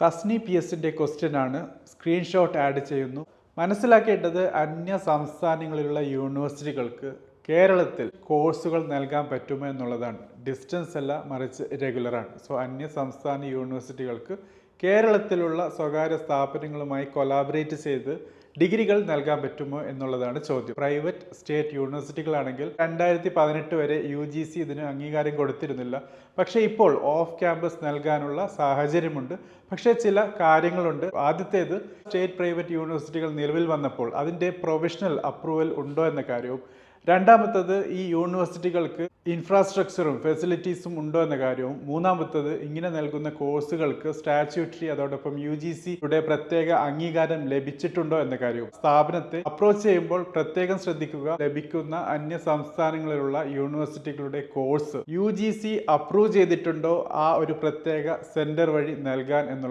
Tasni P എസിന്റെ ക്വസ്റ്റ്യനാണ് screenshot add ചെയ്യുന്നു. മനസ്സിലാക്കേണ്ടത് അന്യ സംസ്ഥാനങ്ങളിലുള്ള യൂണിവേഴ്സിറ്റികൾക്ക് കേരളത്തിൽ കോഴ്സുകൾ നൽകാൻ പറ്റുമോ എന്നുള്ളതാണ്. ഡിസ്റ്റൻസ് അല്ല മറിച്ച് റെഗുലറാണ് സോ അന്യ സംസ്ഥാന യൂണിവേഴ്സിറ്റികൾക്ക് കേരളത്തിലുള്ള സ്വകാര്യ സ്ഥാപനങ്ങളുമായി കൊലാബറേറ്റ് ചെയ്ത് ഡിഗ്രികൾ നൽകാൻ പറ്റുമോ എന്നുള്ളതാണ് ചോദ്യം. പ്രൈവറ്റ് സ്റ്റേറ്റ് യൂണിവേഴ്സിറ്റികളാണെങ്കിൽ രണ്ടായിരത്തി പതിനെട്ട് വരെ യു ജി സി ഇതിന് അംഗീകാരം കൊടുത്തിരുന്നില്ല. പക്ഷേ ഇപ്പോൾ ഓഫ് ക്യാമ്പസ് നൽകാനുള്ള സാഹചര്യമുണ്ട്. പക്ഷേ ചില കാര്യങ്ങളുണ്ട്. ആദ്യത്തേത് സ്റ്റേറ്റ് പ്രൈവറ്റ് യൂണിവേഴ്സിറ്റികൾ നിലവിൽ വന്നപ്പോൾ അതിന്റെ പ്രൊഫഷണൽ അപ്രൂവൽ ഉണ്ടോ എന്ന കാര്യവും. രണ്ടാമത്തത് ഈ യൂണിവേഴ്സിറ്റികൾക്ക് ഇൻഫ്രാസ്ട്രക്ചറും ഫെസിലിറ്റീസും ഉണ്ടോ എന്ന കാര്യവും. മൂന്നാമത്തത് ഇങ്ങനെ നൽകുന്ന കോഴ്സുകൾക്ക് സ്റ്റാറ്റ്യൂട്ടറി അതോടൊപ്പം യു ജി സിയുടെ പ്രത്യേക അംഗീകാരം ലഭിച്ചിട്ടുണ്ടോ എന്ന കാര്യവും. സ്ഥാപനത്തെ അപ്രോച്ച് ചെയ്യുമ്പോൾ പ്രത്യേകം ശ്രദ്ധിക്കുക ലഭിക്കുന്ന അന്യ സംസ്ഥാനങ്ങളിലുള്ള യൂണിവേഴ്സിറ്റികളുടെ course U G C approve ചെയ്തിട്ടുണ്ടോ ആ ഒരു പ്രത്യേക സെന്റർ വഴി നൽകാൻ എന്നുള്ള